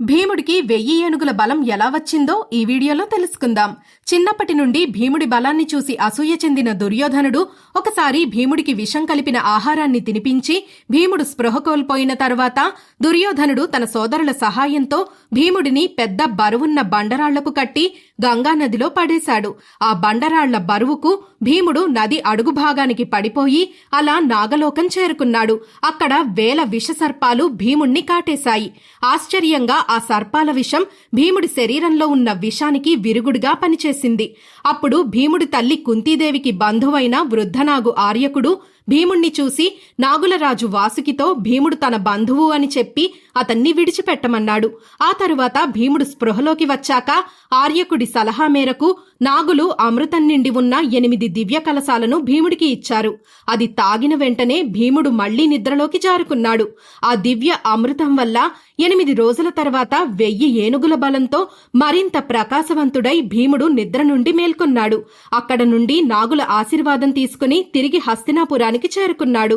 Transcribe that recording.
భీముడికి వెయ్యి ఏనుగుల బలం ఎలా వచ్చిందో ఈ వీడియోలో తెలుసుకుందాం. చిన్నప్పటి నుండి భీముడి బలాన్ని చూసి అసూయ చెందిన దుర్యోధనుడు ఒకసారి భీముడికి విషం కలిపిన ఆహారాన్ని తినిపించి భీముడు స్పృహ కోల్పోయిన తరువాత దుర్యోధనుడు తన సోదరుల సహాయంతో భీముడిని పెద్ద బరువున్న బండరాళ్ళకు కట్టి గంగానదిలో పడేశాడు. ఆ బండరాళ్ళ బరువుకు భీముడు నది అడుగు భాగానికి పడిపోయి అలా నాగలోకం చేరుకున్నాడు. అక్కడ వేల విషసర్పాలు భీముణ్ణి కాటేశాయి. ఆశ్చర్యంగా ఆ సర్పాల విషం భీముడి శరీరంలో ఉన్న విషానికి విరుగుడుగా పనిచేసింది. అప్పుడు భీముడి తల్లి కుంతీదేవికి బంధువైన వృద్ధనాగు ఆర్యకుడు భీముణ్ణి చూసి నాగులరాజు వాసుకితో భీముడు తన బంధువు అని చెప్పి అతన్ని విడిచిపెట్టమన్నాడు. ఆ తరువాత భీముడు స్పృహలోకి వచ్చాక ఆర్యకుడి సలహా మేరకు నాగులు అమృతం నిండి ఉన్న ఎనిమిది దివ్య కలశాలను భీముడికి ఇచ్చారు. అది తాగిన వెంటనే భీముడు మళ్ళీ నిద్రలోకి జారుకున్నాడు. ఆ దివ్య అమృతం వల్ల ఎనిమిది రోజుల తర్వాత వెయ్యి ఏనుగుల బలంతో మరింత ప్రకాశవంతుడై భీముడు నిద్ర నుండి మేల్కొన్నాడు. అక్కడ నుండి నాగుల ఆశీర్వాదం తీసుకుని తిరిగి హస్తినాపురానికి గ్రామానికి చేరుకున్నాడు.